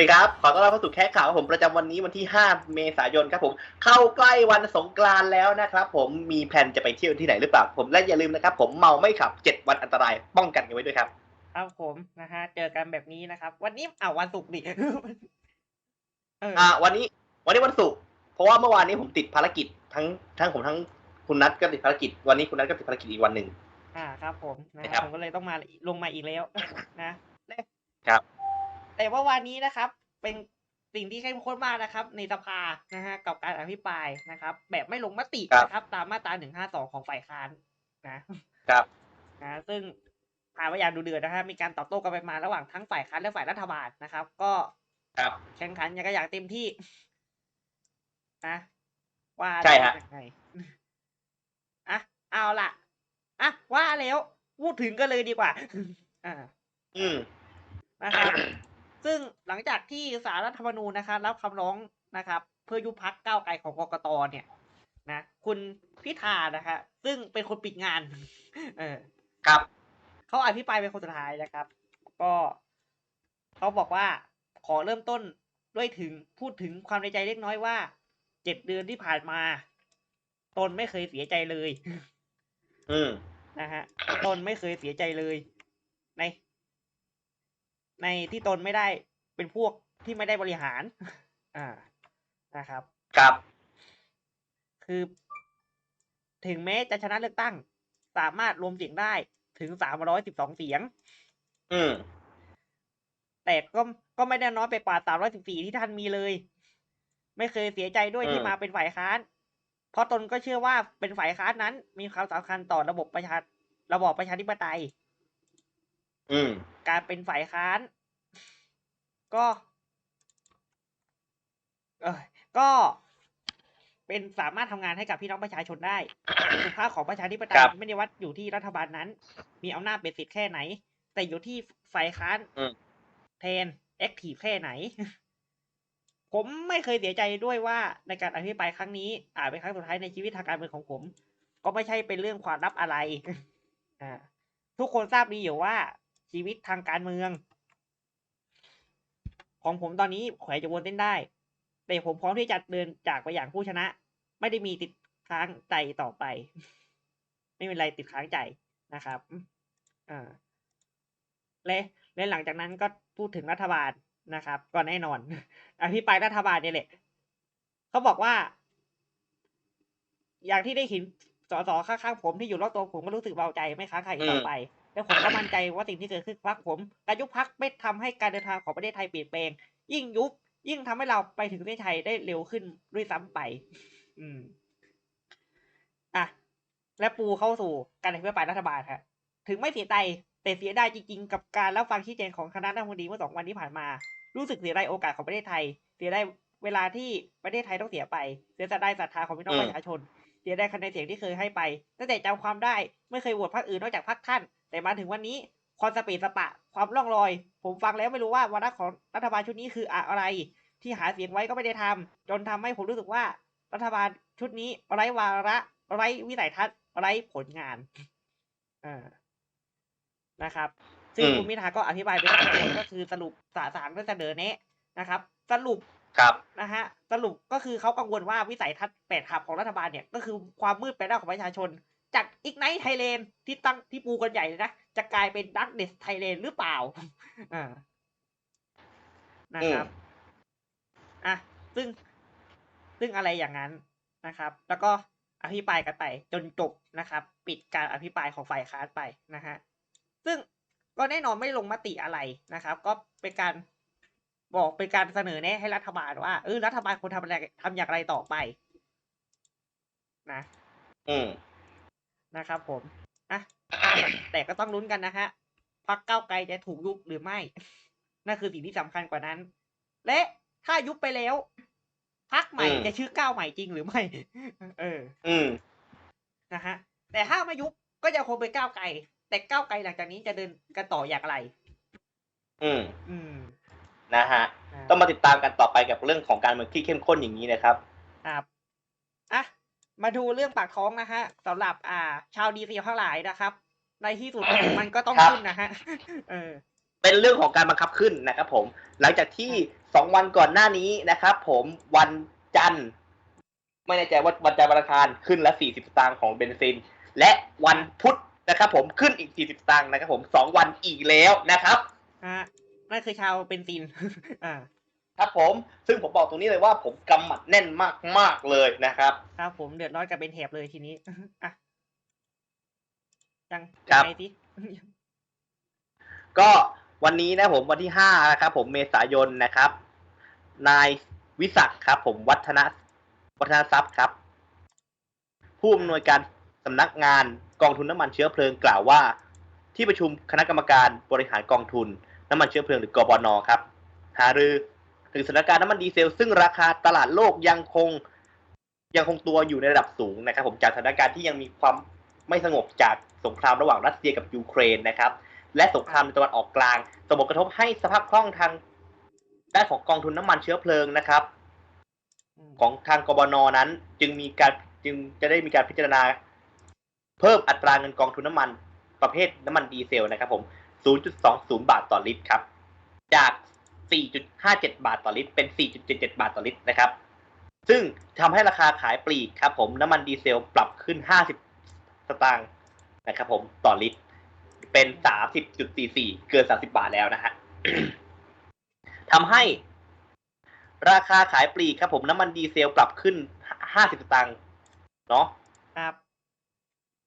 สวัสดีครับ ขอต้อนรับเข้าสู่แค่ข่าวครับผมประจำวันนี้วันที่ 5 เมษายนครับผม เข้าใกล้วันสงกรานต์แล้วนะครับผม มีแผนจะไปเที่ยวที่ไหนหรือเปล่า ผมและอย่าลืมนะครับ ผมเมาไม่ขับ 7 วันอันตราย ป้องกันกันไว้ด้วยครับ ครับผมนะฮะ เจอกันแบบนี้นะครับ วันนี้อ่าวันศุกร์ดิเอออ่า วันนี้ วันนี้วันศุกร์ เพราะว่าเมื่อวานนี้ผมติดภารกิจทั้งทั้งผมทั้งคุณนัทก็ติดภารกิจ วันนี้คุณนัทก็ติดภารกิจอีกวันหนึ่ง อ่า ครับ ผมนะนะคครัรับบผมก็เลยต้องมาลงมาอีกแล้วนะและครับ แต่ว่าวันนี้นะครับ เป็นสิ่งที่เข้มข้นมากนะครับ ในสภานะฮะกับการอภิปรายนะครับ แบบไม่ลงมติครับนะครับ ตามมาตราหนึ่งห้าสองของฝ่ายค้านนะครับนะซึ่งผ่านมาอย่างดูเดือดนะฮะมีการตอบโต้กันไปมาระหว่างทั้งฝ่ายค้านและฝ่ายรัฐบาลนะครับ ก็ครับแข่งขันอย่างก็อย่างเต็มที่นะว่าใช่ฮะยังไงอะเอาล่ะอะว่าแล้วพูดถึงกันเลยดีกว่า อ่า อืมนะครับ ซึ่งหลังจากที่สารรัฐธรรมนูญนะครับรับคำร้องนะครับ เพื่อยุบพักก้าวไกลของกกตเนี่ยนะคุณพิธานะคะซึ่งเป็นคนปิดงาน เออครับเขาอภิปรายเป็นคนสุดท้ายนะครับ ก็เขาบอกว่าขอเริ่มต้นด้วยถึงพูดถึงความในใจเล็กน้อยว่าเจ็ดเดือนที่ผ่านมา ตนไม่เคยเสียใจเลย อืมนะฮะตนไม่เคยเสียใจเลย ใน ในที่ตนไม่ได้เป็นพวกที่ไม่ได้บริหาร อ่านะครับครับคือ ถึงแม้จะชนะเลือกตั้ง สามารถรวมเสียงได้ถึงสามร้อยสิบสองเสียง อืมแต่ก็ก็ไม่ได้น้อยไปกว่า314ที่ท่านมีเลย ไม่เคยเสียใจด้วยอืมที่มาเป็นฝ่ายค้าน เพราะตนก็เชื่อว่าเป็นฝ่ายค้านนั้น มีความสำคัญต่อระบบประชาระบอบประชาธิปไตยอืม การเป็นฝ่ายค้าน ก็เออก็เป็นสามารถทำงานให้กับพี่น้องประชาชนได้คุณค่าของประชาธิปไตยครับไม่ได้วัดอยู่ที่รัฐบาลนั้น มีอำนาจเป็นสิทธิ์แค่ไหน แต่อยู่ที่ฝ่ายค้านอืมแทนแอคทีฟแค่ไหน ผมไม่เคยเสียใจด้วยว่าในการอภิปรายครั้งนี้อาจเป็นครั้งสุดท้ายในชีวิตทางการเมืองของผม ก็ไม่ใช่เป็นเรื่องความลับอะไร อ่า ทุกคนทราบดีอยู่ว่า ชีวิตทางการเมือง ของผมตอนนี้แขวจะวนเต้นได้ แต่ผมพร้อมที่จะเดินจากไปอย่างผู้ชนะ ไม่ได้มีติดค้างใจต่อไป ไม่มีอะไรติดค้างใจนะครับ อ่าและและหลังจากนั้นก็พูดถึงรัฐบาลนะครับ ก็แน่นอน อภิปรายรัฐบาลเนี่ยแหละเขาบอกว่า อย่างที่ได้เห็น สสข้างๆผมที่อยู่รอบตัวผมก็รู้สึกเบาใจไม่ค้างใครอีกต่อไป และผมก็มั่นใจว่าสิ่งที่เกิดขึ้นพักผมการยุบพักไม่ทำให้การเดินทางของประเทศไทยเปลี่ยนแปลง ยิ่งยุบยิ่งทำให้เราไปถึงประเทศไทยได้เร็วขึ้นด้วยซ้ำไป อืมอะและปูเข้าสู่การอภิปรายรัฐบาลครับถึงไม่เสียใจแต่เสียดายจริงๆ กับการรับฟังชี้แจงของคณะรัฐมนตรีเมื่อสองวันที่ผ่านมา รู้สึกเสียดายโอกาสของประเทศไทย เสียดายเวลาที่ประเทศไทยต้องเสียไป เสียดายศรัทธาของพี่น้องอืมประชาชน เสียดายคะแนนเสียงที่เคยให้ไป ตั้งแต่จำความได้ไม่เคยโหวตพรรคอื่นนอกจากพรรคท่าน แต่มาถึงวันนี้ความสเปซสปะ ความร่องรอย ผมฟังแล้วไม่รู้ว่าวาระของรัฐบาลชุดนี้คืออะไร ที่หาเสียงไว้ก็ไม่ได้ทำจนทำให้ผมรู้สึกว่า รัฐบาลชุดนี้ไร้วาระไร้วิสัยทัศน์ไร้ผลงานอ่านะครับ ซึ่งอืมคุณพิธาก็อธิบายไปตามตัวก็คือสรุปสาสารก็เสนอแนะนะครับ สรุป ครับนะฮะสรุปก็คือเขากังวลว่าวิสัยทัศน์แปดขับของรัฐบาลเนี่ย ก็คือความมืดไปด้านของประชาชน จากอีกไนท์ไทยแลนด์ที่ตั้งที่ปูกันใหญ่เลยนะ จะกลายเป็นดักเนสไทยแลนด์หรือเปล่าอ่านะครับอะซึ่งซึ่งอะไรอย่างนั้นนะครับ แล้วก็อภิปรายกันไปจนจบนะครับ ปิดการอภิปรายของฝ่ายค้านไปนะฮะซึ่งก็แน่นอนไม่ลงมติอะไรนะครับ ก็เป็นการ บอกเป็นการเสนอแนะให้รัฐบาลว่าเออรัฐบาลควรทำอะไรทำอย่างไรต่อไป นะ อืมนะครับผมอะแต่ก็ต้องลุ้นกันนะฮะพักเก้าวไกลจะถูกยุบหรือไม่ นั่นคือสิ่งที่สำคัญกว่านั้น และถ้ายุบไปแล้วพักใหม่อืมจะชื่อก้าวใหม่จริงหรือไม่ เออ อืมนะฮะ แต่ถ้าไม่ยุบก็จะคงเป็นก้าวไกล แต่ก้าวไกลหลังจากนี้จะเดินกันต่ออย่างไร อืม อืม นะฮะนะต้องมาติดตามกันต่อไปกับเรื่องของการเมืองที่เข้มข้นอย่างนี้นะครับครับอะมาดูเรื่องปากท้องนะฮะสำหรับอ่า ชาวดีซีทั้งหลายนะครับ ในที่สุดมันก็ต้องครับขึ้นนะฮะเออเป็นเรื่องของการบังคับขึ้นนะครับผม หลังจากที่สองวันก่อนหน้านี้นะครับผมวันจันทร์ไม่แน่ใจว่าวันจันทร์วันอังคารขึ้นละสี่สิบตังค์ของเบนซิน และวันพุธนะครับผมขึ้นอีกสี่สิบตังค์นะครับผมสองวันอีกแล้วนะครับฮะ นั่นคือชาวเป็นซิน อ่า ครับผม ซึ่งผมบอกตรงนี้เลยว่าผมกำหมัดแน่นมากๆเลยนะครับ ครับผมเดือดร้อนกันเป็นแถบเลยทีนี้ อะยังครับยังไงสิก็วันนี้นะผมวันที่ห้านะครับผมเมษายนนะครับ นายวิศักดิ์ครับ ผมวัฒนวัฒนทรัพย์ครับ ผู้อำนวยการสำนักงานกองทุนน้ำมันเชื้อเพลิงกล่าวว่า ที่ประชุมคณะกรรมการบริหารกองทุน น้ำมันเชื้อเพลิงหรือกบนครับหารือถึงสถานการณ์น้ำมันดีเซล ซึ่งราคาตลาดโลกยังคงยังคงตัวอยู่ในระดับสูงนะครับ ผมจากสถานการณ์ที่ยังมีความไม่สงบจากสงครามระหว่างรัสเซียกับยูเครนนะครับ และสงครามในตะวันออกกลางส่งผลกระทบให้สภาพคล่องทางด้านของกองทุนน้ำมันเชื้อเพลิงนะครับ ของทางกบนนั้น จึงมีการจึงจะได้มีการพิจารณา เพิ่มอัตราเงินกองทุนน้ำมันประเภทน้ำมันดีเซลนะครับ ผม 0.20 บาทต่อลิตรครับ จาก 4.57 บาทต่อลิตร เป็น 4.77 บาทต่อลิตรนะครับ ซึ่งทำให้ราคาขายปลีกครับผมน้ำมันดีเซลปรับขึ้น 50 สตางค์นะครับผมต่อลิตร เป็น 30.44 เกิน 30 บาทแล้วนะฮะทำให้ราคาขายปลีกครับผมน้ำมันดีเซลปรับขึ้น 50 สตางค์เนาะครับ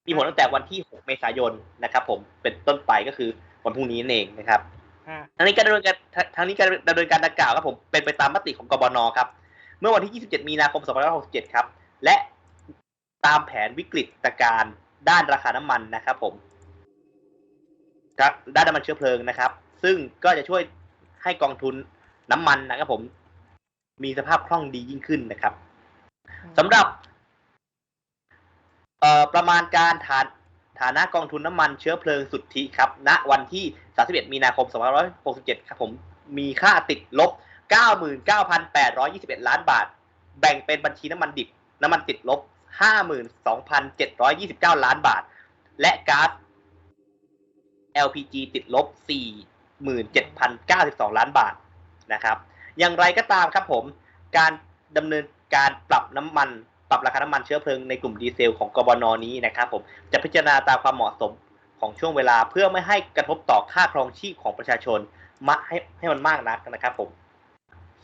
มีผลตั้งแต่วันที่ 6 เมษายนนะครับผมเป็นต้นไปก็คือ วันพรุ่งนี้นั่นเองนะครับฮะทางนี้การดำเนินการทางนี้การดำเนินการดังกล่าวครับผมเป็นไปตามมติของกบนครับ เมื่อวันที่ 27 มีนาคม 2567 ครับ และตามแผนวิกฤตการณ์ด้านราคาน้ำมันนะครับผมครับด้านน้ำมันเชื้อเพลิงนะครับ ซึ่งก็จะช่วยให้กองทุนน้ำมันนะครับผม มีสภาพคล่องดียิ่งขึ้นนะครับสำหรับเอ่อประมาณการฐาน ฐานะกองทุนน้ำมันเชื้อเพลิงสุทธิครับ ณ วันที่ 31 มีนาคม 2567 ครับผม มีค่าติดลบ 99,821 ล้านบาท แบ่งเป็นบัญชีน้ำมันดิบ น้ำมันติดลบ 52,729 ล้านบาท และก๊าซ LPG ติดลบ 47,092 ล้านบาทนะครับ อย่างไรก็ตามครับผม การดำเนินการปรับน้ำมัน รับราคาน้ำมันเชื้อเพลิงในกลุ่มดีเซลของกบนนี้นะครับผมจะพิจารณาตามความเหมาะสมของช่วงเวลาเพื่อไม่ให้กระทบต่อค่าครองชีพของประชาชนมาให้ให้มันมากนักนะครับผม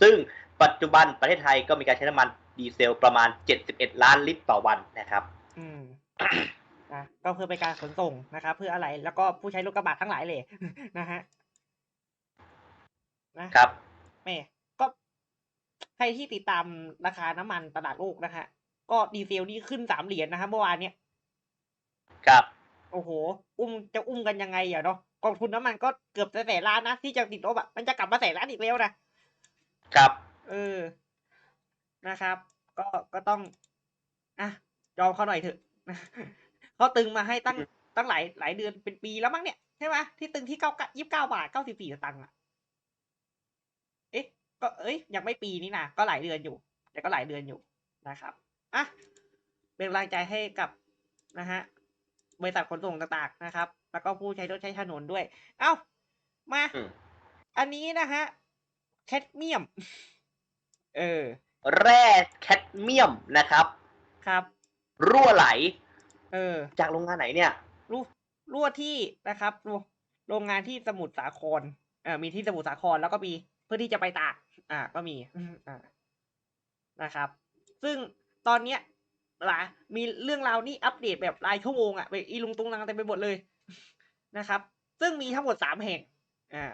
ซึ่งปัจจุบันประเทศไทยก็มีการใช้น้ำมันดีเซลประมาณ 71 ล้านลิตรต่อวันนะครับ อืมอะก็เพื่อเป็นการขนส่งนะครับ เพื่ออะไรแล้วก็ผู้ใช้รถกระบะทั้งหลายเลยนะฮะนะครับแม่ก็ใครที่ติดตามราคาน้ำมันตลาดโลกนะฮะ ก็ดีเซลนี่ขึ้นสามเหรียญนะครับเมื่อวานเนี้ยครับโอ้โห อุ้มจะอุ้มกันยังไงอะเนาะกองทุนน้ำมันก็เกือบจะแสนล้านนะที่จะติดลบอะมันจะกลับมาแสนล้านอีกแล้วนะครับเออนะครับ ก็ก็ต้องอะยอมเขาหน่อยเถอะเขาตึงมาให้ตั้งตั้งหลายหลายเดือนเป็นปีแล้วมั้งเนี่ยใช่ไหมที่ตึงที่เก้ายี่สิบเก้าบาทเก้าสิบสี่สตังค์อะเอ๊ะ ก็เอ้ยยังไม่ปีนี่นะก็หลายเดือนอยู่ แต่ก็หลายเดือนอยู่นะครับ อะเป็นกำลังใจให้กับนะฮะบริษัทขนส่งต่างๆนะครับ แล้วก็ผู้ใช้รถใช้ถนนด้วย เอ้า มาอืมอันนี้นะฮะแคดเมียม เออ แร่แคดเมียมนะครับ ครับ รั่วไหล เออ จากโรงงานไหนเนี่ยรั่วรั่วที่นะครับรั่วโรงงานที่สมุทรสาครเออมีที่สมุทรสาครแล้วก็มีเพื่อที่จะไปตาก อ่า ก็มี อ่า นะครับ ซึ่ง ตอนเนี้ยหลามีเรื่องราวนี่อัปเดตแบบรายชั่วโมงอะไปอีลุงตุงนังเต็มไปหมดเลยนะครับ ซึ่งมีทั้งหมดสามแห่งอ่า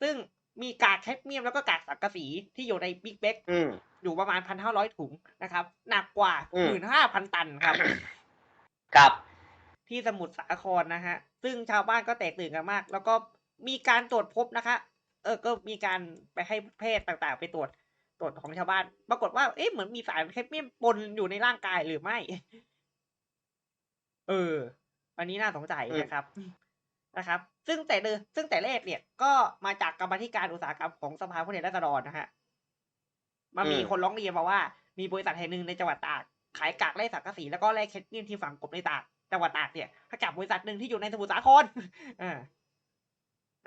ซึ่งมีกากแคดเมียมแล้วก็กากสังกะสีที่อยู่ในบิ๊กเบ็กอืมอยู่ประมาณพันห้าร้อยถุงนะครับ หนักกว่าอืหมมื่นห้าพันตันครับ ครับ ที่สมุทรสาครนะฮะ ซึ่งชาวบ้านก็แตกตื่นกันมาก แล้วก็มีการตรวจพบนะคะ เออก็มีการไปให้แพทย์ต่างๆ ไปตรวจ ตรวจของชาวบ้าน ปรากฏว่า เอ๊ะเหมือนมีสารแคดเมียมปนอยู่ในร่างกายหรือไม่ เออ อันนี้น่าสงสัยอืมนะครับ นะครับ ซึ่งแต่เดิมซึ่งแต่แรกเนี่ย ก็มาจากกรรมาธิการอุตสาหกรรมของสภาผู้แทนราษฎรนะฮะมันมีคนร้องเรียนมาว่า มีบริษัทแห่งหนึ่งในจังหวัดตาก ขายกากแร่สังกะสีแล้วก็แร่แคดเมียมที่ฝังกลบในตาก จังหวัดตากเนี่ยให้กับบริษัทหนึ่งที่อยู่ในสมุทรสาครอ่า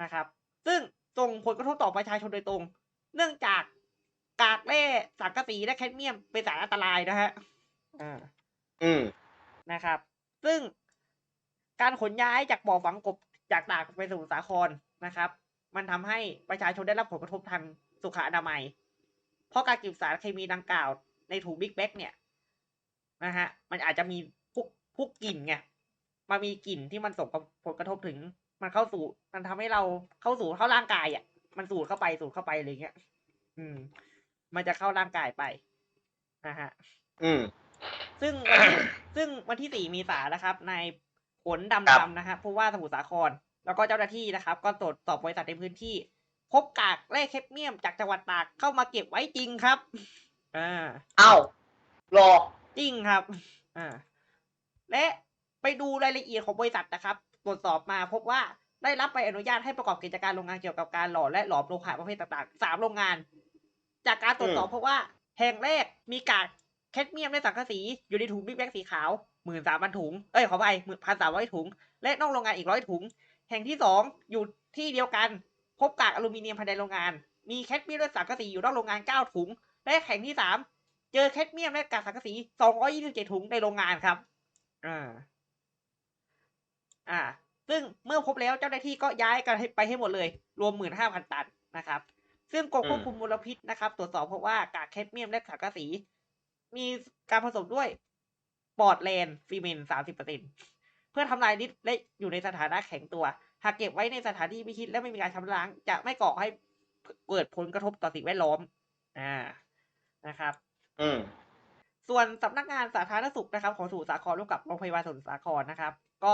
นะครับ ซึ่งส่งผลกระทบต่อประชาชนโดยตรง เนื่องจาก กากแร่สังกะสีและแคดเมียมเป็นสารอันตรายนะฮะอ่าอืมนะครับ ซึ่งการขนย้ายจากบ่อฝังกบจากตากไปสู่สาครนะครับ มันทำให้ประชาชนได้รับผลกระทบทางสุขอนามัย เพราะการเก็บสารเคมีดังกล่าว ในถุงบิ๊กแบ็กเนี่ยนะฮะ มันอาจจะมีพวกพวกกลิ่นไงมันมีกลิ่นที่มันส่งผลกระทบถึง มันเข้าสู่ มันทำให้เราเข้าสู่เข้าร่างกายอะ มันสูดเข้าไปสูดเข้าไปอะไรเงี้ย อืม มันจะเข้าร่างกายไปนะฮะอืมซึ่งวันที่ซึ่งวันที่สี่มีสานะครับนายผลดำครับดำนะครับผู้ว่าสมุทรสาคร แล้วก็เจ้าหน้าที่นะครับ ก็ตรวจสอบบริษัทในพื้นที่ พบกากแร่เคดเมียมจากจังหวัดตากเข้ามาเก็บไว้จริงครับอ่าเอ้ารอจริงครับอ่าและไปดูรายละเอียดของบริษัทนะครับ ตรวจสอบมาพบว่าได้รับใบอนุญาตให้ประกอบกิจการโรงงานเกี่ยวกับการหล่อและหลอมโลหะประเภทต่างๆสามโรงงาน จากการตรวจสอบอืมเพราะว่า แห่งแรกมีกากแคดเมียมและสังกะสีอยู่ในถุงบิ๊กแบ็กสีขาวหมื่นสามพันถุง เอ้ยขอไปหมื่นพันสามร้อยถุง และนอกโรงงานอีกร้อยถุง แห่งที่สองอยู่ที่เดียวกัน พบกากอลูมิเนียมภายในโรงงาน มีแคดเมียมและสังกะสีอยู่นอกโรงงานเก้าถุง และแห่งที่สามเจอแคดเมียมและกากสังกะสีสองร้อยี่สิบเจ็ดถุงในโรงงานครับ อ่า อ่า ซึ่งเมื่อพบแล้วเจ้าหน้าที่ก็ย้ายกันให้ไปให้หมดเลย รวมหมื่นห้าพันตันนะครับ ซึ่งกรมควบคุมมลพิษนะครับ ตรวจสอบเพราะว่ากากแคดเมียมและสังกะสี มีการผสมด้วยปอร์ตแลนด์ฟีเมนสามสิบเปอร์เซ็นเพื่อทำลายฤทธิ์และอยู่ในสถานะแข็งตัว หากเก็บไว้ในสถานที่พิชิตและไม่มีการชำระล้าง จะไม่ก่อให้เกิดผลกระทบต่อสิ่งแวดล้อม อ่านะครับ อืมส่วนสำนักงานสาธารณสุขนะครับ ของสมุทรสาครร่วมกับโรงพยาบาลสมุทรสาครนะครับ ก็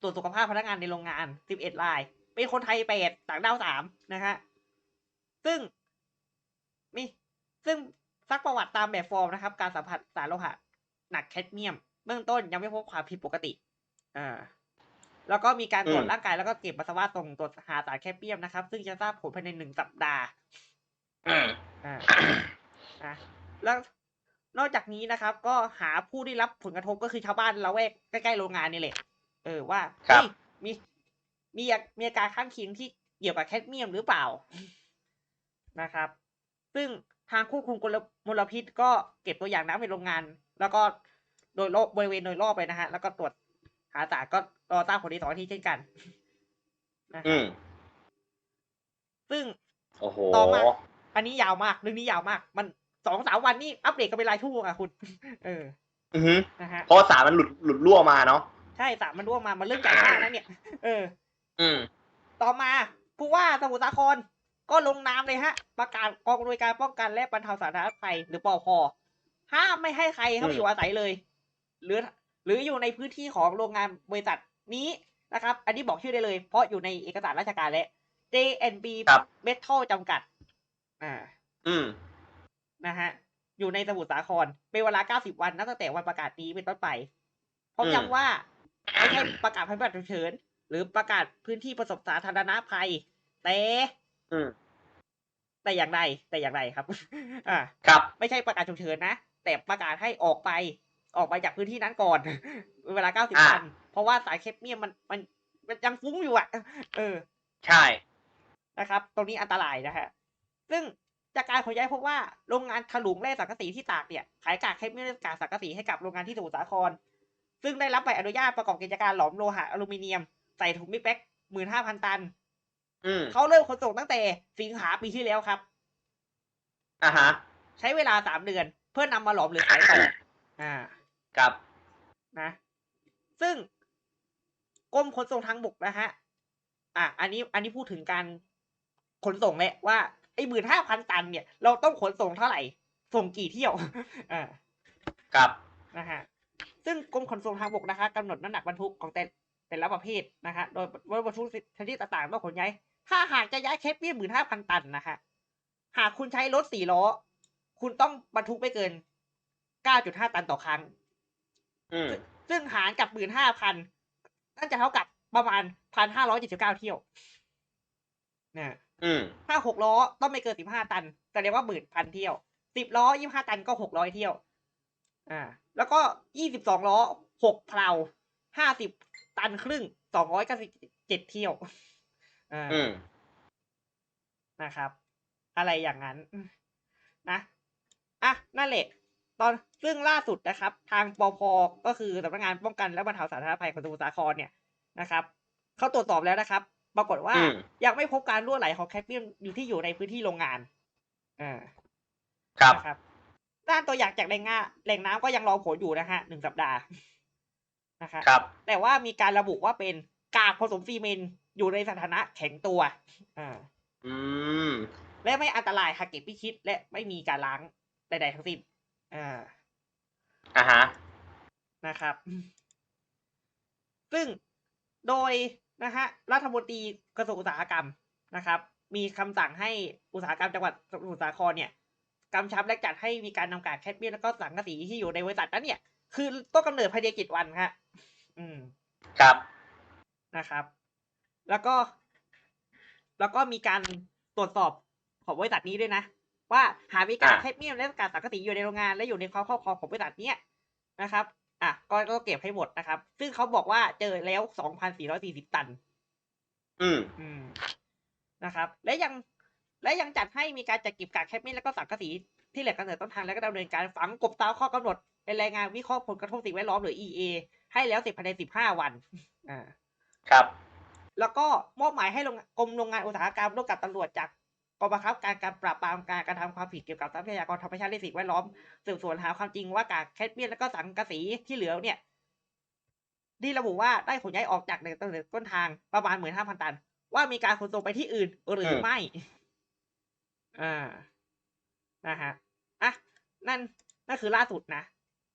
ตรวจสุขภาพพนักงานในโรงงาน 11 ราย เป็นคนไทย8ต่างด้าว3นะฮะ ซึ่งมีซึ่งซักประวัติตามแบบฟอร์มนะครับ การสัมผัสสารโลหะหนักแคดเมียม เบื้องต้นยังไม่พบความผิดปกติ อ่า แล้วก็มีการตรวจอืมร่างกายแล้วก็เก็บปัสสาวะตรงตรวจหาสารแคดเมียมนะครับ ซึ่งจะทราบผลภายในหนึ่งสัปดาห์อืมอ่าอะแล้วนอกจากนี้นะครับ ก็หาผู้ได้รับผลกระทบก็คือชาวบ้านละแวกใกล้ๆโรงงานนี่แหละเออว่าครับเฮ้ยมีมีอามีอาการข้างเคียงที่เกี่ยวกับแคดเมียมหรือเปล่า นะครับ ซึ่งทางควบคุมมลพิษก็เก็บตัวอย่างน้ำในโรงงาน แล้วก็โดยรอบบริเวณโดยรอบเลยนะฮะ แล้วก็ตรวจหาสารก็รอทราบผลในสองอาทิตย์เช่นกันนะคอืรับมซึ่งโอ้โหต่อมาอันนี้ยาวมากเรื่องนี้ยาวมาก มันสองสามวันนี่อัปเดตกันเป็นรายชั่วโมงอะคุณ เอออือฮึนะฮะเพราะว่าสารมันหลุดหลุดรั่วมาเนาะใช่สามมันร่วงมามันเรื่องใหญ่มากนะเนี่ย เออ อืมต่อมาผู้ว่าสมุทรสาคร ก็ลงนามเลยฮะ ประกาศกองอำนวยการป้องกันและบรรเทาสาธารณภัยหรือปอพห้ามไม่ให้ใครเข้าไปอืมอยู่อาศัยเลย หรือ หรืออยู่ในพื้นที่ของโรงงานบริษัทนี้นะครับ อันนี้บอกชื่อได้เลย เพราะอยู่ในเอกสารราชการและ JNB ครับ Metal จำกัด อ่า อืมนะฮะ อยู่ในสมุทรสาคร เป็นเวลา 90 วันนับตั้งแต่วันประกาศนี้เป็นต้นไปพร้อมอืมย้ำว่าไม่ใช่ประกาศภัยพิบัติฉุกเฉินหรือประกาศพื้นที่ประสบสาธารณภัย แต่ อืมแต่อย่างใดแต่อย่างใดครับ อ่า ครับ ไม่ใช่ประกาศฉุกเฉินนะ แต่ประกาศให้ออกไป ออกไปจากพื้นที่นั้นก่อน เวลา90อ่าวัน เพราะว่าสายเคปเมียมมันมันมันยังฟุ้งอยู่อะ เออ ใช่ นะครับ ตรงนี้อันตรายนะฮะ ซึ่งจากการขนย้ายพบว่าโรงงานถลุงแร่สังกะสีที่ตากเนี่ย ขายกากเคมีและกากสังกะสีให้กับโรงงานที่สมุทรสาคร ซึ่งได้รับใบอนุญาตประกอบกิจการหลอมโลหะอลูมิเนียม ใส่ถุงมิกแบ็กหมื่นห้าพันตัน อืมเขาเริ่มขนส่งตั้งแต่สิงหาปีที่แล้วครับ อ่าฮะ ใช้เวลาสามเดือน เพื่อนำมาหลอมหรือขายต่ออ่า ครับ นะ ซึ่งกรมขนส่งทางบกนะฮะ อะ อันนี้ อันนี้พูดถึงการขนส่งแหละว่าไอ้หมื่นห้าพันตันเนี่ย เราต้องขนส่งเท่าไหร่ ส่งกี่เที่ยว อ่า ครับ นะฮะ ซึ่งกรมขนส่งทางบกนะคะกำหนดน้ำหนักบรรทุกของแต่แต่ละประเภทนะคะ โดยรถบรรทุกชนิดต่างๆต้องขนย้าย ถ้าหากจะย้ายเคปเปี้ยหมื่นห้าพันตันนะคะหากคุณใช้รถสี่ล้อ คุณต้องบรรทุกไม่เกินเก้าจุดห้าตันต่อครั้งอืมซึ่งหารกับหมื่นห้าพันน่าจะเท่ากับประมาณพันห้าร้อยเจ็ดสิบเก้าเที่ยวนะอืมถ้าหกล้อต้องไม่เกินสิบห้าตันแสดงว่าหมื่นพันเที่ยวสิบล้อยี่ห้าตันก็หกร้อยเที่ยว อ่า แล้วก็ยี่สิบสองล้อหกเพลาห้าสิบตันครึ่งสองร้อยเก้าสิบเจ็ดเที่ยว อ่าอืมนะครับ อะไรอย่างนั้นนะอะนั่นแหละตอนซึ่งล่าสุดนะครับ ทางปพก็คือสำนักงานป้องกันและบรรเทาสาธารณภัยของสมุทรสาครเนี่ยนะครับเขาตรวจสอบแล้วนะครับ ปรากฏว่าอืมยังไม่พบการรั่วไหลของแคดเมียมอยู่ที่อยู่ในพื้นที่โรงงานอ่าครับนะครับด้านตัวอย่างจากแหล่งงาแหล่งน้ำก็ยังรอผลอยู่นะฮะหนึ่งสัปดาห์นะครับครับ แต่ว่ามีการระบุว่าเป็นกากผสมซีเมนต์ อยู่ในสถานะแข็งตัว อ่า อืม และไม่อันตรายหากเก็บพิชิต และไม่มีการล้างใดๆทั้งสิ้น อ่า อ่าฮะ นะครับ ซึ่งโดยนะฮะรัฐมนตรีกระทรวงอุตสาหกรรมนะครับ มีคำสั่งให้อุตสาหกรรมจังหวัดสมุทรสาครเนี่ยกำชับและจัดให้มีการนำกากแคดเมียมแล้วก็สังกะสีที่อยู่ในบริษัทนั้นเนี่ย คือต้นกำเนิดภายในกี่วันครับอืม ครับนะครับ แล้วก็ แล้วก็มีการตรวจสอบของบริษัทนี้ด้วยนะ ว่าหามีการอ่าแคดเมียมและการสังกะสีอยู่ในโรงงาน และอยู่ในความครอบครองของบริษัทเนี้ยนะครับ อะก็ก็เก็บให้หมดนะครับ ซึ่งเขาบอกว่าเจอแล้ว2,440ตัน อืมอืมนะครับ และยังและยังจัดให้มีการจัดเก็บกากแคดเมียมและก็สังกะสีที่แหล่งกำเนิดต้นทางและก็ดำเนินการฝังกบตามข้อกำหนดในรายงานวิเคราะห์ผลกระทบสิ่งแวดล้อมหรือ EA ให้แล้วเสร็จภายใน15วัน อ่า ครับ แล้วก็มอบหมายให้โรงกรมโรงงานอุตสาหกรรมร่วมกับตำรวจจากกองบังคับการการปราบปรามการกระทำความผิดเกี่ยวกับทรัพยากรธรรมชาติและสิ่งแวดล้อมสืบสวนหาความจริงว่ากากแคดเมียมและก็สังกะสีที่เหลือเนี่ยที่ระบุว่าได้ขนย้ายออกจากแหล่งกำเนิดต้นทางประมาณหมื่นห้าพันตัน ว่ามีการขนส่งไปที่อื่นหรืออืมไม่ อ่า นะฮะ อะ นั่น นั่นคือล่าสุดนะ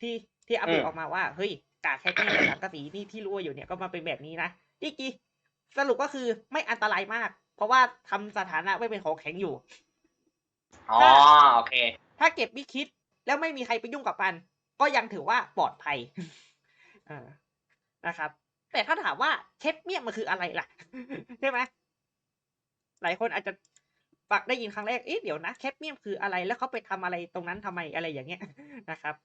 ที่ที่อัปเดตออกมาว่า เฮ้ย กากแคดเมียมและสังกะสีที่ที่รั่วอยู่เนี่ยก็มาเป็นแบบนี้นะจริงๆ สรุปก็คือไม่อันตรายมาก เพราะว่าทำสถานะไว้เป็นของแข็งอยู่อ๋อโอเค ถ้าเก็บไม่คิดแล้วไม่มีใครไปยุ่งกับมัน ก็ยังถือว่าปลอดภัยอ่านะครับ แต่ถ้าถามว่าเคดเมียมมันคืออะไรล่ะ ใช่ไหมหลายคนอาจจะฟังได้ยินครั้งแรกเอ๊ะเดี๋ยวนะเคดเมียมคืออะไรแล้วเขาไปทำอะไรตรงนั้นทำไมอะไรอย่างเงี้ยนะครับ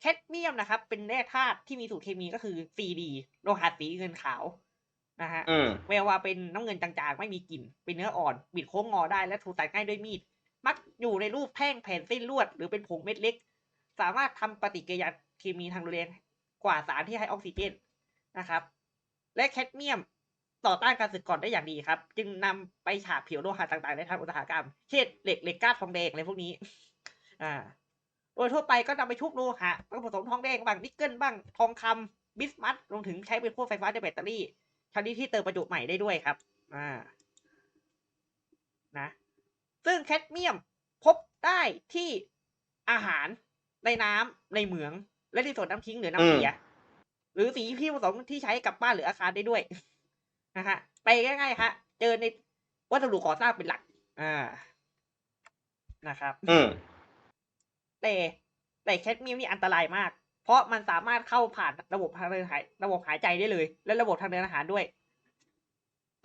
เคดเมียมนะครับ เป็นแร่ธาตุที่มีสูตรเคมีก็คือ CD โลหะสีเงินขาว นะฮะอืมแวววาเป็นน้ำเงินจางๆ ไม่มีกลิ่น เป็นเนื้ออ่อน บิดโค้งงอได้และถูกตัดง่ายด้วยมีด มักอยู่ในรูปแท่งแผ่นเส้นลวด หรือเป็นผงเม็ดเล็ก สามารถทำปฏิกิริยาเคมีทางรุนแรงกว่าสารที่ให้ออกซิเจนนะครับ และแคดเมียมต่อต้านการสึกก่อนได้อย่างดีครับ จึงนำไปฉาบผิวโลหะต่างๆในทางอุตสาหกรรม เช่นเหล็กเหล็กก้าทองแดงอะไรพวกนี้ อ่า โดยทั่วไปก็นำไปชุบโลหะผสมทองแดงบ้างนิกเกิลบ้างทองคำบิสมัทรวมถึงใช้เป็นพวกไฟฟ้าในแบตเตอรี่ ชนิดที่เติมประจุใหม่ได้ด้วยครับ อ่า นะ ซึ่งแคดเมียมพบได้ที่อาหารในน้ำในเหมือง และที่ส่วนน้ำทิ้งหรือน้ำเสีย หรือสีที่ผสมที่ใช้กับบ้านหรืออาคารได้ด้วยนะฮะไปง่ายๆฮะเจอในวัสดุก่อสร้างเป็นหลัก อ่า นะครับอืมแต่แต่แคดเมียมนี่อันตรายมาก เพราะมันสามารถเข้าผ่านระบบทางเดินหายระบบหายใจได้เลย และระบบทางเดินอาหารด้วย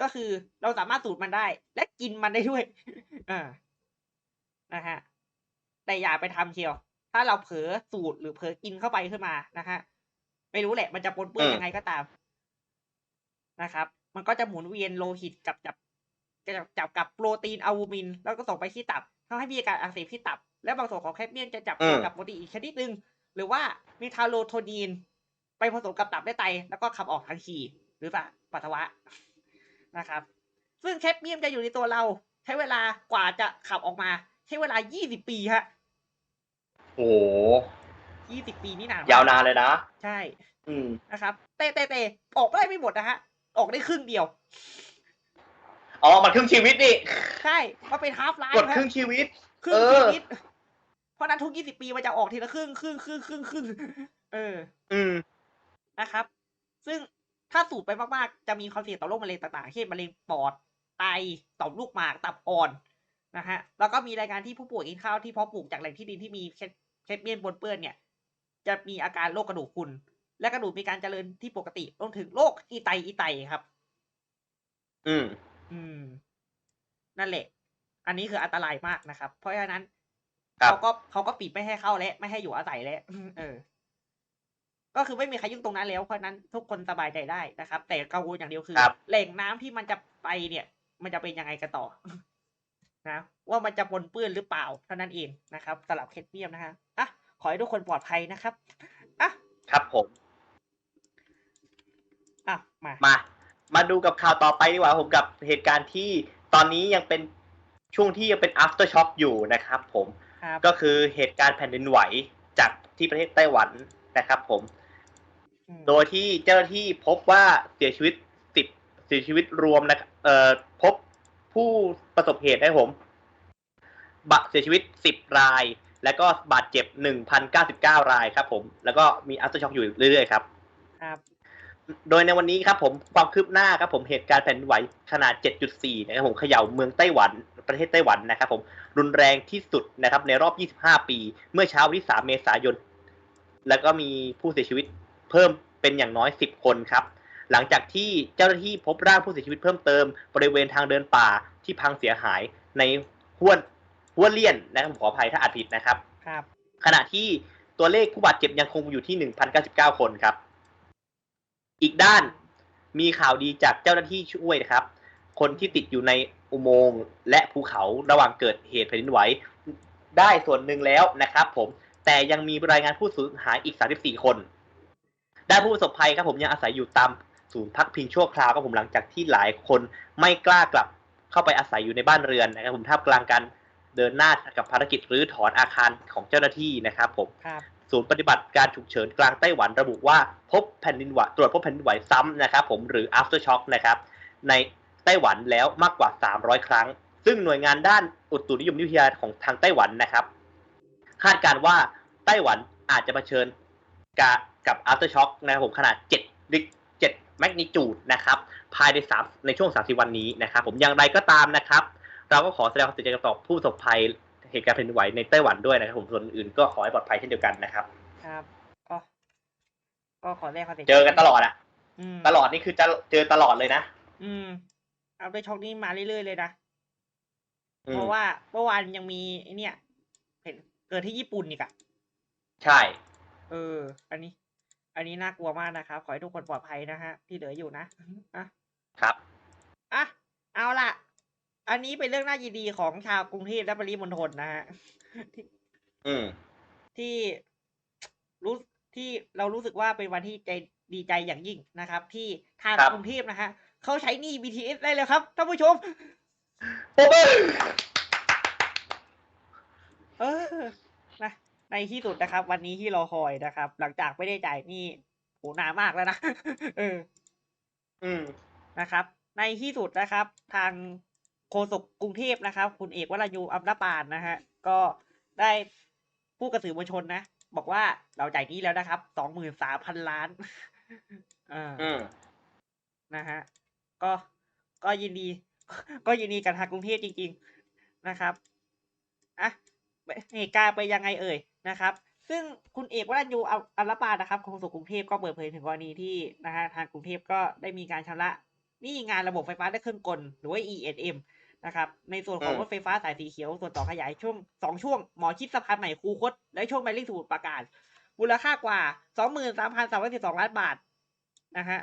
ก็คือเราสามารถสูดมันได้ และกินมันได้ด้วยอ่านะฮะแต่อย่าไปทำเชียว ถ้าเราเผลอสูดหรือเผลอกินเข้าไปขึ้นมานะฮะไม่รู้แหละมันจะปนเปื้อนอืมยังไงก็ตามนะครับ มันก็จะหมุนเวียนโลหิตกับจับจับจับกับโปรตีนอะลูมิน แล้วก็ส่งไปที่ตับทำให้มีอาการอักเสบที่ตับ และบางส่วนของแคดเมียมจะจับอืมกับโปรตีนอีกชนิดหนึ่ง หรือว่ามีทาโรโทนีน ไปผสมกับตับและไต แล้วก็ขับออกทางฉี่หรือปัสสาวะนะครับ ซึ่งแคดเมียมจะอยู่ในตัวเรา ใช้เวลากว่าจะขับออกมา ใช้เวลา 20 ปีฮะโอ้โห20ปีนี่นานมกยาวนานเลยนะ ใช่ อืมนะครับแต่แต่แต่ออกได้ไม่หมดนะฮะ ออกได้ครึ่งเดียว อ๋อ มันครึ่งชีวิตนี่ ใช่ มันเป็นฮาฟไลกดฟ์ครึ่งชีวิต ครึ่งเอชีอวิตเพ ราะฉะนั้นทุก20ปีมันจะออกทีละครึ่งครึ่งครึ่งครึ่งครึ่งเออ อืมนะครับ ซึ่งถ้าสูบไปมากๆ จะมีความเสี่ยงต่อโรคมะเร็งต่างๆเช่นมะเร็งปอดไตต่อมลูกหมากตับอ่อนนะฮะ แล้วก็มีรายงานที่ผู้ป่วยกินข้าวที่เพาะปลูกจากแหล่งที่ดินที่มีเคดเคดเมียนปนเปื้อนเนี่ย จะมีอาการโรคกระดูกพรุนและกระดูกมีการเจริญที่ปกติรวมถึงโรคอีไตอีไตครับ อืม อืม นั่นแหละ อันนี้คืออันตรายมากนะครับ เพราะฉะนั้นครับ เขาก็เขาก็ปิดไม่ให้เข้าและไม่ให้อยู่อาศัยแล้วเออ ก็คือไม่มีใครยุ่งตรงนั้นแล้วเพราะฉะนั้นทุกคนสบายใจได้นะครับ แต่กังวลอย่างเดียวคือครับแหล่งน้ำที่มันจะไปเนี่ย มันจะเป็นยังไงกันต่อนะว่ามันจะปนเปื้อนหรือเปล่าเท่านั้นเองนะครับสำหรับเคสเนียมนะฮะอะขอให้ทุกคนปลอดภัยนะครับอะครับผมอะมามา มาดูกับข่าวต่อไปดีกว่าผมกับเหตุการณ์ที่ตอนนี้ยังเป็นช่วงที่ยังเป็น after shock อยู่นะครับ ผมครับ ก็คือเหตุการณ์แผ่นดินไหวจากที่ประเทศไต้หวันนะครับ ผมอืมโดยที่เจ้าหน้าที่พบว่าเสียชีวิตสิบเสียชีวิตรวมนะครับเอ่อพบผู้ประสบเหตุนะครับผมบะเสียชีวิตสิบราย แล้วก็บาดเจ็บหนึ่งพันเก้าสิบเก้ารายครับ ผม แล้วก็มีอัลตช็อกอยู่เรื่อยๆครับครับ โดยในวันนี้ครับผมความคืบหน้าครับผมเหตุการณ์แผ่นดินไหวขนาด 7.4 นะครับผมเขย่าเมืองไต้หวัน ประเทศไต้หวันนะครับผมรุนแรงที่สุดนะครับในรอบ 25 ปี เมื่อเช้าวันที่ 3 เมษายน แล้วก็มีผู้เสียชีวิตเพิ่มเป็นอย่างน้อย 10 คนครับ หลังจากที่เจ้าหน้าที่พบร่างผู้เสียชีวิตเพิ่มเติม บริเวณทางเดินป่าที่พังเสียหายในห้วนห้วนเลี่ยนนะครับผมขออภัยถ้าอาจผิดนะครับครับ ขณะที่ตัวเลขผู้บาดเจ็บยังคงอยู่ที่ 1,099 คนครับ อีกด้านมีข่าวดีจากเจ้าหน้าที่ช่วยนะครับ คนที่ติดอยู่ใน อุโมงค์และภูเขาระหว่างเกิดเหตุแผ่นดินไหวได้ส่วนหนึ่งแล้วนะครับ ผมแต่ยังมีรายงานผู้สูญหายอีก 34 คนด้านผู้ประสบภัยครับผมยังอาศัยอยู่ตามศูนย์พักพิงชั่วคราวครับผมหลังจากที่หลายคนไม่กล้ากลับเข้าไปอาศัยอยู่ในบ้านเรือนนะครับ ผมท่ามกลางการเดินหน้ากับภารกิจรื้อถอนอาคารของเจ้าหน้าที่นะครับผมครับศูนย์ปฏิบัติการฉุกเฉินกลางไต้หวันระบุว่าพบแผ่นดินไหวตรวจพบแผ่นดินไหวซ้ำนะครับ ผมหรือ after shock นะครับ ใน ไต้หวันแล้วมากกว่า 300 ครั้ง ซึ่งหน่วยงานด้านอุตุนิยมวิทยาของทางไต้หวันนะครับ คาดการณ์ว่าไต้หวันอาจจะเผชิญกากับ after shock นะครับผมขนาด 7 ลิก7แมกนิจูดนะครับ ภายใน3ในช่วง 30 วันนี้นะครับ ผมอย่างไรก็ตามนะครับ เราก็ขอแสดงความเสียใจกับต่อผู้ประสบภัยเหตุการณ์แผ่นดินไหวในไต้หวันด้วยนะครับ ผมส่วนอื่นก็ขอให้ปลอดภัยเช่นเดียวกันนะครับ ครับก็ก็ขอแรกความสียใจเจอกันตลอดอะอืมตลอดนี่คือจะเจอตลอดเลยนะ อืม เอาไปช็อกนี้มาเรื่อยๆเลยนะอืมเพราะว่าเมื่อวานยังมีไอเนี่ยเห็นเกิดที่ญี่ปุ่นอีกอะใช่ เออ อันนี้ อันนี้น่ากลัวมากนะครับ ขอให้ทุกคนปลอดภัยนะฮะ ที่เหลืออยู่นะอะครับอะเอาล่ะ อันนี้เป็นเรื่องน่ายินดีของชาวกรุงเทพและปริมณฑลนะฮะที่อืมที่รู้ที่เรารู้สึกว่าเป็นวันที่ใจดีใจอย่างยิ่งนะครับ ที่ทางครับกรุงเทพนะฮะ เขาใช้หนี้ BTS ได้แล้วครับท่านผู้ชมโอ้เบอร์เออนะในที่สุดนะครับ วันนี้ที่รอคอยนะครับ หลังจากไม่ได้จ่ายหนี้โหนานมากแล้วนะเออ อืมนะครับ ในที่สุดนะครับ ทางโฆษกกรุงเทพนะครับ คุณเอกวรายูอัมรปานนะฮะ ก็ได้พูดกับสื่อมวลชนนะ บอกว่าเราจ่ายหนี้แล้วนะครับสองหมื่นสามพันล้านอ่าอืมนะฮะ ก็ก็ยินดี ก็ยินดีกับทางกรุงเทพจริง ๆนะครับอะเหตุการณ์ไปยังไงเอ่ยนะครับ ซึ่งคุณเอกวรัญยูอัลอัลลปานะครับโฆษกกรุงเทพก็เปิดเผยถึงกรณีที่นะฮะทางกรุงเทพก็ได้มีการชำระหนี้งานระบบไฟฟ้าและเครื่องกลหรือว่า E&M นะครับ ในส่วนของอืมรถไฟฟ้าสายสีเขียว ส่วนต่อขยายช่วงสองช่วง หมอชิดสะพานใหม่คูคต และช่วงแบริ่งสมุทรปราการ มูลค่ากว่า 23,312 ล้านบาท นะฮะ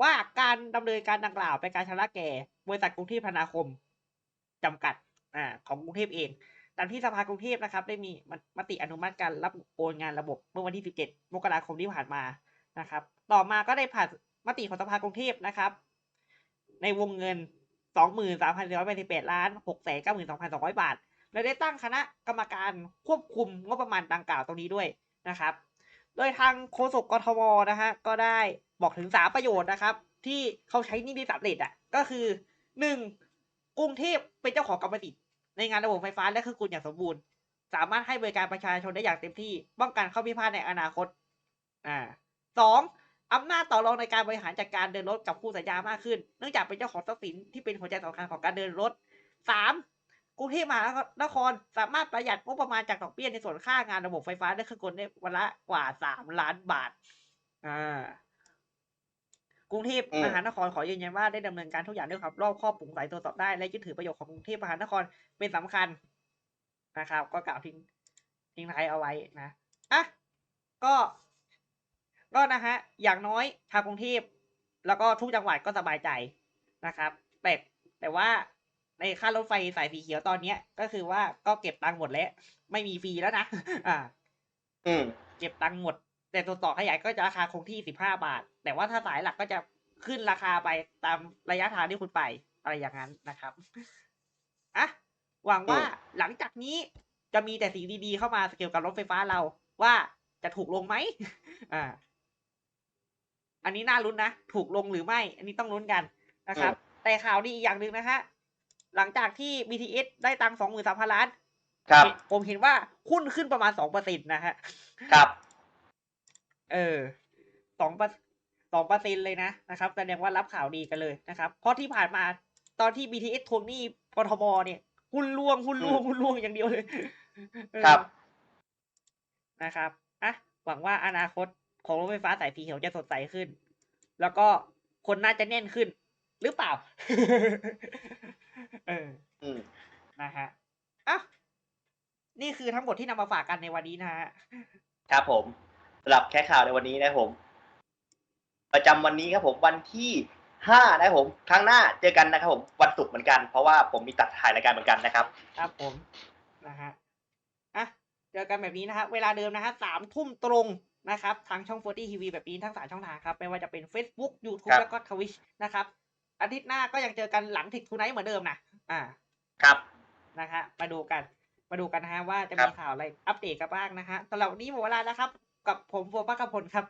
ว่าการดำเนินการดังกล่าวเป็นการชำระแก่บริษัทกรุงเทพธนาคมจำกัดอ่าของกรุงเทพเองตามที่สภากรุงเทพนะครับ ได้มีมติอนุมัติการรับโอนงานระบบเมื่อวันที่ 17 มกราคมที่ผ่านมานะครับ ต่อมาก็ได้ผ่านมติของสภากรุงเทพนะครับ ในวงเงิน 23,488ล้าน692,200 บาท และได้ตั้งคณะกรรมการควบคุมงบประมาณดังกล่าวตรงนี้ด้วยนะครับ โดยทางโฆษกกทมนะฮะก็ได้ บอกถึงสามประโยชน์นะครับ ที่เขาใช้นี่ได้สำเร็จอะ ก็คือหนึ่งกรุงเทพเป็นเจ้าของกรรมสิทธิ์ในงานระบบไฟฟ้าและเครื่องกลอย่างสมบูรณ์ สามารถให้บริการประชาชนได้อย่างเต็มที่ ป้องกันข้อพิพาทในอนาคต อ่าสองอำนาจต่อรองในการบริหารจัดการเดินรถกับคู่สัญญามากขึ้น เนื่องจากเป็นเจ้าของทรัพย์สินที่เป็นหัวใจสำคัญของการเดินรถสามกรุงเทพมหานครสามารถประหยัดงบประมาณจากดอกเบี้ยในส่วนค่างานระบบไฟฟ้าและเครื่อกลได้วันละกว่าสามล้านบาท อ่า กรุงเทพอืมมหานครขอยืนยันว่าได้ดำเนินการทุกอย่างด้วยความรอบคอบโปร่งใสตรวจสอบได้และยึดถือประโยชน์ของกรุงเทพมหานครเป็นสำคัญนะครับ ก็กล่าวทิ้งทิ้งท้ายเอาไว้นะอะก็ ก็นะฮะอย่างน้อยชาวกรุงเทพแล้วก็ทุกจังหวัดก็สบายใจนะครับ แต่แต่ว่าในค่ารถไฟสายสีเขียวตอนเนี้ย ก็คือว่าก็เก็บตังค์หมดแล้ว ไม่มีฟรีแล้วนะ อ่า อืม เก็บตังค์หมด แต่ตัวต่อขยายก็จะราคาคงที่สิบห้าบาท แต่ว่าถ้าสายหลักก็จะขึ้นราคาไปตามระยะทางที่คุณไป อะไรอย่างนั้นนะครับอะหวังว่าอืมหลังจากนี้จะมีแต่สิ่งดีๆเข้ามาเกี่ยวกับรถไฟฟ้าเราว่าจะถูกลงไหมอ่า อันนี้น่าลุ้นนะ ถูกลงหรือไม่ อันนี้ต้องลุ้นกันนะครับ แต่ข่าวดีอีกอย่างหนึ่งนะฮะ หลังจากที่ BTS ได้ตังสองหมื่นสามพันล้าน ครับ ผมเห็นว่าหุ้นขึ้นประมาณสองเปอร์เซ็นต์นะฮะ ครับ เออสองสองเปอร์เซ็นเลยนะนะครับแสดงว่ารับข่าวดีกันเลยนะครับ เพราะที่ผ่านมาตอนที่ BTS ทวงหนี้กทมเนี่ยหุ้นล่วงหุ้นล่วงหุ้นล่วงอย่างเดียวเลยเออครับนะครับอะหวังว่าอนาคตของรถไฟฟ้าสายสีเขียวจะสดใสขึ้น แล้วก็คนน่าจะแน่นขึ้น หรือเปล่า เอออืมนะฮะอะนี่คือทั้งหมดที่นำมาฝากกันในวันนี้นะฮะ ครับผม สำหรับแค่ข่าวในวันนี้นะครับผม ประจำวันนี้ครับผมวันที่ห้านะครับผม ครั้งหน้าเจอกันนะครับผมวันศุกร์เหมือนกัน เพราะว่าผมมีตัดถ่ายรายการเหมือนกันนะครับ ครับผมนะฮะอะเจอกันแบบนี้นะฮะเวลาเดิมนะฮะสามทุ่มตรงนะครับทางช่อง40 TV แบบนี้ทั้งสามช่องทางครับ ไม่ว่าจะเป็น Facebook ค YouTube รับแล้วก็ Twitch นะครับ อาทิตย์หน้าก็ยังเจอกันหลังทิกทูไนท์เหมือนเดิมนะอ่า ครับนะฮะมาดูกัน มาดูกันนะฮะว่าจะครัมีบข่าวอะไรอัปเดตกันบ้างนะฮะสำหรับวันนี้หมดเวลาแล้วครับ กับผมโฟปักกพลครับ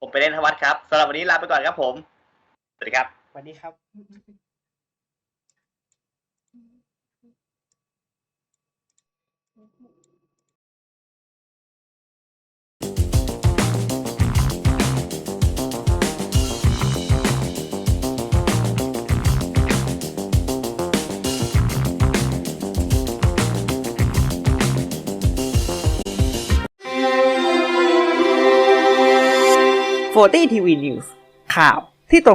ผมไปเล่นทวัฒน์ครับสำหรับวันนี้ลาไปก่อนครับผม สวัสดีครับ สวัสดีครับ 40 TV News ข่าวที่ตรง